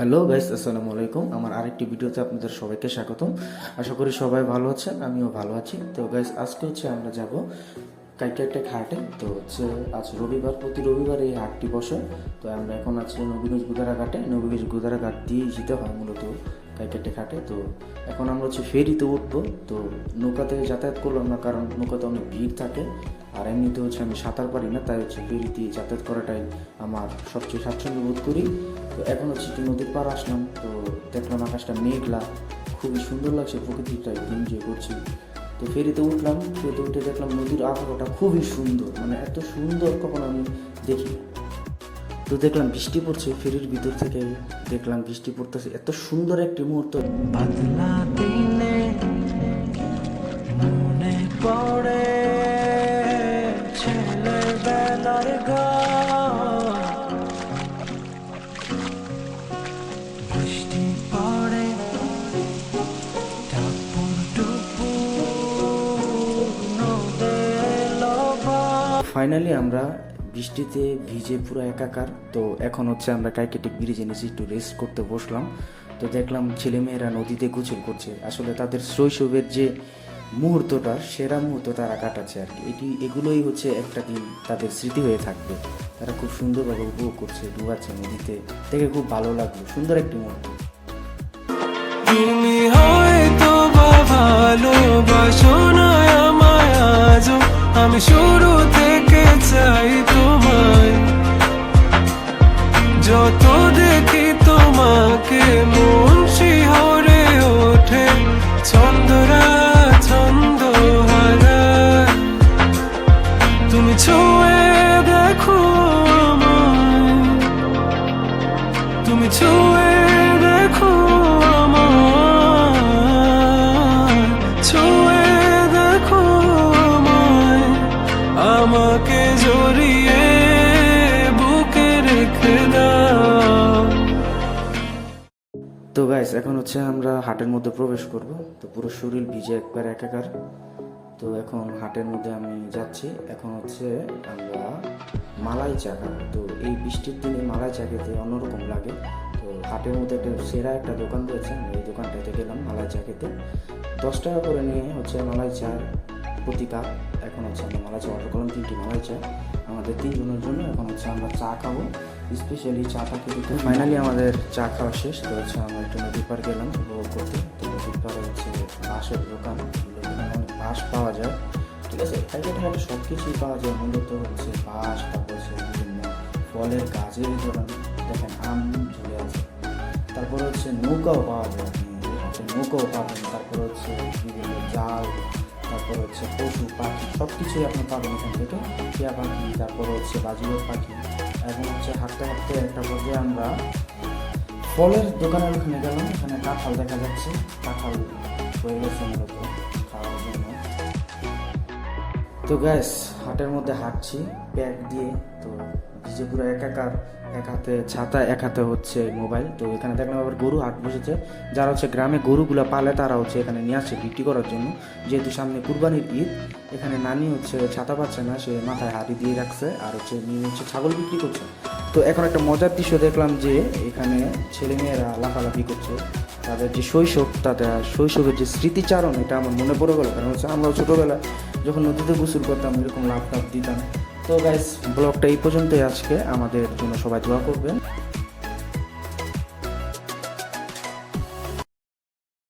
Hello guys আসসালামু আলাইকুম। আমার আরেকটি ভিডিওতে আপনাদের সবাইকে স্বাগতম। আশা করি সবাই ভালো আছেন, আমিও ভালো আছি। তো গাইস আজকে হচ্ছে আমরা যাব কাইকাটেক হাটে। তো হচ্ছে আজ রবিবার, প্রতি রবিবার এই হাটটি বসে। তো আমরা এখন আছি নবীগঞ্জ গুদারা ঘাটে নবীগঞ্জ গুদারা ঘাট দিয়ে যেতে হয় মূলত কাইকাটেক হাটে। তো এখন আমরা হচ্ছে ফেরিতে উঠবো। তো নৌকাতে যাতায়াত করলাম না, কারণ নৌকাতে অনেক ভিড় থাকে। আর এমনিতে হচ্ছে আমি সাঁতার পারি না, তাই হচ্ছে ফেরিতে যাতায়াত করাটাই আমার সবচেয়ে স্বাচ্ছন্দ্য বোধ করি। তো এখন হচ্ছে একটু নদীর পার আসলাম, তো দেখলাম আকাশটা মেঘলা, খুবই সুন্দর লাগছে প্রকৃতিটা এনজয় করছি। তো ফেরিতে উঠলাম, ফেরিতে উঠে দেখলাম নদীর আবহাওয়াটা খুবই সুন্দর মানে এত সুন্দর কখনো আমি দেখি তো দেখলাম বৃষ্টি পড়ছে, ফেরির ভিতর থেকে দেখলাম বৃষ্টি পড়তেছে, এত সুন্দর একটি মুহূর্ত। পড়ে ছেলেবেলার ফাইনালি আমরা বৃষ্টিতে ভিজে পুরো একাকার। তো এখন হচ্ছে আমরা কাইকেটিক ব্রিজে নিচে একটু রেস্ট করতে বসলাম। তো দেখলাম ছেলেমেয়েরা নদীতে গোসল করছে। আসলে তাদের শৈশবের যে মুহূর্তটা, সেরা মুহূর্ত তারা কাটাচ্ছে আর কি। এটি, এগুলোই হচ্ছে একটা দিন তাদের স্মৃতি হয়ে থাকবে। তারা খুব সুন্দরভাবে উপভোগ করছে ডুবাচ্ছে নদীতে। দেখে খুব ভালো লাগল। সুন্দর একটি মুহূর্ত। চাই তোমায়। যত দেখি তোমাকে মন শিহরে ওঠে ছন্দরা ছন্দ হারায় তুমি ছুঁয়ে জড়িয়ে বুকে রেখে তো গাইস এখন হচ্ছে আমরা হাটের মধ্যে প্রবেশ করব। তো পুরো শরীর ভিজে একবার একাকার। তো এখন হাটের মধ্যে আমি যাচ্ছি। এখন হচ্ছে আমরা মালাই চা তো এই বৃষ্টির দিনে মালাই চা খেতে অন্যরকম লাগে। তো হাটের মধ্যে একটা সেরা একটা দোকান রয়েছে। আমি এই দোকানটাতে গেলাম মালাই চা খেতে। দশ টাকা করে নিয়ে হচ্ছে মালাই চা প্রতি কাপ এখন হচ্ছে আমরা মালাই চা অর্ডার করলাম, তিনটি মালাই চা আমাদের তিনজনের জন্য এখন হচ্ছে আমরা চা খাব। স্পেশালি চাটা খেতে ফাইনালি আমাদের চা খাওয়া শেষ, তো হচ্ছে আমরা একটু নদীর পার গেলাম উপভোগ করতে। তো নদীর পাড়ে হচ্ছে বাঁশের দোকান বাঁশ পাওয়া যায়। ঠিক আছে প্যাকেট হাটে সব কিছুই পাওয়া যায়, মূলত হচ্ছে বাঁশ, তারপর হচ্ছে বিভিন্ন ফলের গাছের দোকান, দেখেন আম ঝুলে আছে তারপরে হচ্ছে নৌকাও পাওয়া যায়, আপনি নৌকাও পাবেন, তারপরে হচ্ছে বিভিন্ন জাল তারপর হচ্ছে পশু, পাখি সব কিছুই আপনি পাবেন এখান থেকে। টিয়া পাখি, তারপর হচ্ছে বাজিরত পাখি, এবং হচ্ছে হাঁটতে হাঁটতে একটা পর্যায়ে আমরা ফলের দোকানের ওখানে গেলাম। এখানে কাঁঠাল দেখা যাচ্ছে। কাঁঠাল হয়ে গেছে মূলত খাওয়ার জন্য। তো গ্যাস হাটের মধ্যে হাঁটছি, ব্যাগ দিয়ে, তো ভিজে পুরো একাকার এক হাতে ছাতা, এক হাতে হচ্ছে মোবাইল তো এখানে দেখলাম আবার গরু হাট বসেছে। যারা হচ্ছে গ্রামে গরুগুলো পালে তারা হচ্ছে এখানে নিয়ে আসছে বিক্রি করার জন্য। যেহেতু সামনে কুরবানির ঈদ, এখানে নানি হচ্ছে ছাতা পাচ্ছে না, সে মাথায় হাড়ি দিয়ে রাখছে আর হচ্ছে নিয়ে হচ্ছে ছাগল বিক্রি করছে। তো এখন একটা মজার দৃশ্য দেখলাম যে এখানে ছেলেমেয়েরা লাফালাফি করছে। তাদের যে শৈশব, তাদের শৈশবের যে স্মৃতিচারণ, এটা আমার মনে পড়ে গেল। কারণ হচ্ছে আমরা ছোটোবেলায় যখন নদীতে গোসল করতাম, এরকম লাভ টাভ দিতাম। তো গাইস ব্লগটা এই পর্যন্তই আজকে। আমাদের জন্য সবাই দোয়া করবেন।